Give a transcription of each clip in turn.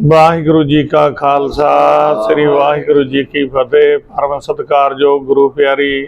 ਵਾਹਿਗੁਰੂ ਜੀ ਕਾ ਖਾਲਸਾ, ਸ੍ਰੀ ਵਾਹਿਗੁਰੂ ਜੀ ਕੀ ਫਤਿਹ। ਪਰਮ ਸਤਿਕਾਰਯੋਗ ਗੁਰੂ ਪਿਆਰੀ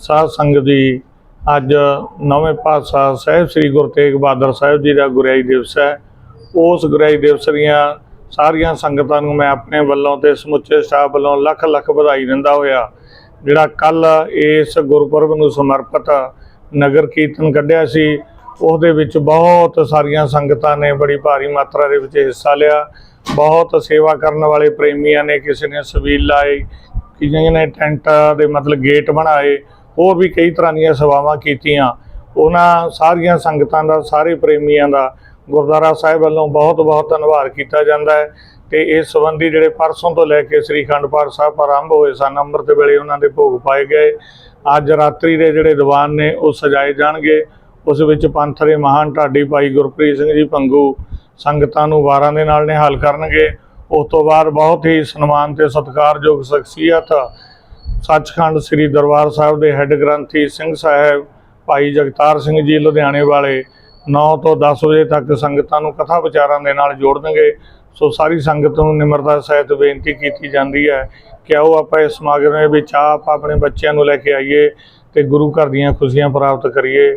ਸਾਧ ਸੰਗਤ ਜੀ, ਅੱਜ ਨਵੇਂ ਪਾਤਸ਼ਾਹ ਸਾਹਿਬ ਸ੍ਰੀ ਗੁਰੂ ਤੇਗ ਬਹਾਦਰ ਸਾਹਿਬ ਜੀ ਦਾ ਗੁਰਿਆਈ ਦਿਵਸ ਹੈ। ਉਸ ਗੁਰਿਆਈ ਦਿਵਸ ਦੀਆਂ ਸਾਰੀਆਂ ਸੰਗਤਾਂ ਨੂੰ ਮੈਂ ਆਪਣੇ ਵੱਲੋਂ ਤੇ ਸਮੁੱਚੇ ਸਟਾਫ ਵੱਲੋਂ ਲੱਖ ਲੱਖ ਵਧਾਈ ਦਿੰਦਾ ਹੋਇਆ, ਜਿਹੜਾ ਕੱਲ ਇਸ ਗੁਰਪੁਰਬ ਨੂੰ ਸਮਰਪਿਤ ਨਗਰ ਕੀਰਤਨ ਕੱਢਿਆ ਸੀ। ਉਹਦੇ ਵਿੱਚ ਬਹੁਤ ਸਾਰੀਆਂ ਸੰਗਤਾਂ ਨੇ ਬੜੀ ਭਾਰੀ ਮਾਤਰਾ ਦੇ ਵਿੱਚ ਹਿੱਸਾ ਲਿਆ। ਬਹੁਤ ਸੇਵਾ ਕਰਨ ਵਾਲੇ ਪ੍ਰੇਮੀਆਂ ਨੇ ਕਿਸੇ ਨੇ ਸਵੀਲ ਲਾਏ ਕਿਸੇ ਨੇ ਟੈਂਟ ਦੇ ਮਤਲਬ ਗੇਟ ਬਣਾਏ, ਹੋਰ ਵੀ ਕਈ ਤਰ੍ਹਾਂ ਦੀਆਂ ਸੇਵਾਵਾਂ ਕੀਤੀਆਂ। ਉਹਨਾਂ ਸਾਰੀਆਂ ਸੰਗਤਾਂ ਦਾ, ਸਾਰੇ ਪ੍ਰੇਮੀਆਂ ਦਾ ਗੁਰਦੁਆਰਾ ਸਾਹਿਬ ਵੱਲੋਂ ਬਹੁਤ ਬਹੁਤ ਧੰਨਵਾਦ ਕੀਤਾ ਜਾਂਦਾ ਹੈ ਤੇ ਇਸ ਸੰਬੰਧੀ ਜਿਹੜੇ ਪਰਸੋਂ ਤੋਂ ਲੈ ਕੇ ਸ੍ਰੀ ਅਖੰਡ ਪਾਠ ਸਾਹਿਬ ਆਰੰਭ ਹੋਏ ਸਨ, ਅੰਮ੍ਰਿਤ ਵੇਲੇ ਉਹਨਾਂ ਦੇ ਭੋਗ ਪਾਏ ਗਏ। ਅੱਜ ਰਾਤਰੀ ਦੇ ਜਿਹੜੇ ਦੀਵਾਨ ਨੇ ਉਹ ਸਜਾਏ ਜਾਣਗੇ। ਉਸ ਵਿੱਚ ਪੰਥ ਦੇ ਮਹਾਨ ਢਾਡੀ ਭਾਈ ਗੁਰਪ੍ਰੀਤ ਸਿੰਘ ਜੀ ਪੰਗੂ ਸੰਗਤਾਂ ਨੂੰ ਵਾਰਾਂ ਦੇ ਨਾਲ ਨਿਹਾਲ ਕਰਨਗੇ। ਉਸ ਤੋਂ ਬਾਅਦ ਬਹੁਤ ਹੀ ਸਨਮਾਨ ਤੇ ਸਤਿਕਾਰਯੋਗ ਸ਼ਖਸੀਅਤ ਸੱਚਖੰਡ ਸ੍ਰੀ ਦਰਬਾਰ ਸਾਹਿਬ ਦੇ ਹੈੱਡ ਗ੍ਰੰਥੀ ਸਿੰਘ ਸਾਹਿਬ, ਭਾਈ ਜਗਤਾਰ ਸਿੰਘ ਜੀ ਲੁਧਿਆਣੇ ਵਾਲੇ 9 ਤੋਂ 10 ਵਜੇ ਤੱਕ ਸੰਗਤਾਂ ਨੂੰ ਕਥਾ ਵਿਚਾਰਾਂ ਦੇ ਨਾਲ ਜੋੜਨਗੇ। ਸੋ ਸਾਰੀ ਸੰਗਤ ਨੂੰ ਨਿਮਰਤਾ ਸਹਿਤ ਬੇਨਤੀ ਕੀਤੀ ਜਾਂਦੀ ਹੈ ਕਿ ਆਓ ਆਪਾਂ ਇਸ ਸਮਾਗਮ ਦੇ ਵਿੱਚ ਆਪ ਆਪਣੇ ਬੱਚਿਆਂ ਨੂੰ ਲੈ ਕੇ ਆਈਏ ਤੇ ਗੁਰੂ ਘਰ ਦੀਆਂ ਖੁਸ਼ੀਆਂ ਪ੍ਰਾਪਤ ਕਰੀਏ।